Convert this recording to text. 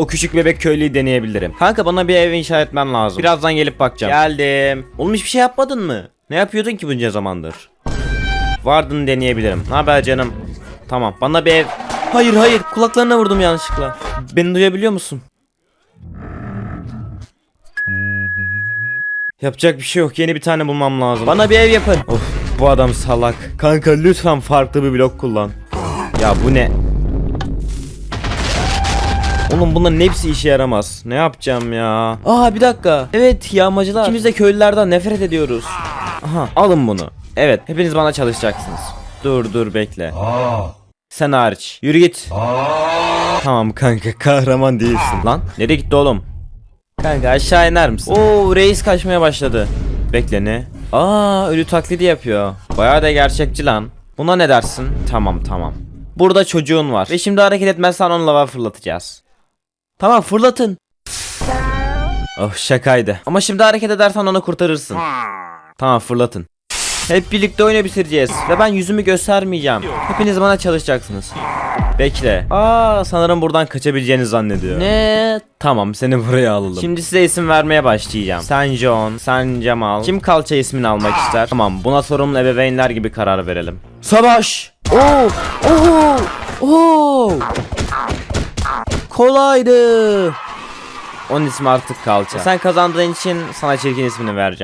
o küçük bebek köylüyü deneyebilirim. Kanka bana bir ev inşa etmen lazım. Birazdan gelip bakacağım. Geldim. Oğlum hiçbir şey yapmadın mı? Ne yapıyordun ki bunca zamandır? Vardın deneyebilirim. Ne haber canım? Tamam bana bir ev... Hayır hayır kulaklarına vurdum yanlışlıkla. Beni duyabiliyor musun? Yapacak bir şey yok. Yeni bir tane bulmam lazım. Bana bir ev yapın. Of bu adam salak. Kanka lütfen farklı bir blok kullan. Ya bu ne? Oğlum bunların hepsi işe yaramaz. Ne yapacağım ya? Aa bir dakika. Evet yağmacılar. İkimiz de köylülerden nefret ediyoruz. Aha alın bunu. Evet hepiniz bana çalışacaksınız. Dur dur bekle. Sen hariç. Yürü git. Tamam kanka kahraman değilsin. Lan nereye gitti oğlum? Kanka aşağı iner misin? Oo reis kaçmaya başladı. Bekle ne? Aa ölü taklidi yapıyor. Bayağı da gerçekçi lan. Buna ne dersin? Tamam tamam. Burada çocuğun var. Ve şimdi hareket etmezsen onu lava fırlatacağız. Tamam fırlatın. Oh şakaydı. Ama şimdi hareket edersen onu kurtarırsın. Tamam fırlatın. Hep birlikte oyunu bitireceğiz. Ve ben yüzümü göstermeyeceğim. Hepiniz bana çalışacaksınız. Bekle. Aa sanırım buradan kaçabileceğini zannediyor. Ne? Tamam seni buraya alalım. Şimdi size isim vermeye başlayacağım. Sen John, sen Cemal. Kim kalça ismini almak ister? Tamam buna sorumlu ebeveynler gibi karar verelim. Savaş! Oo! Oo! Oo! Kolaydı. Onun ismi artık kalça. Sen kazandığın için sana çirkin ismini vereceğim.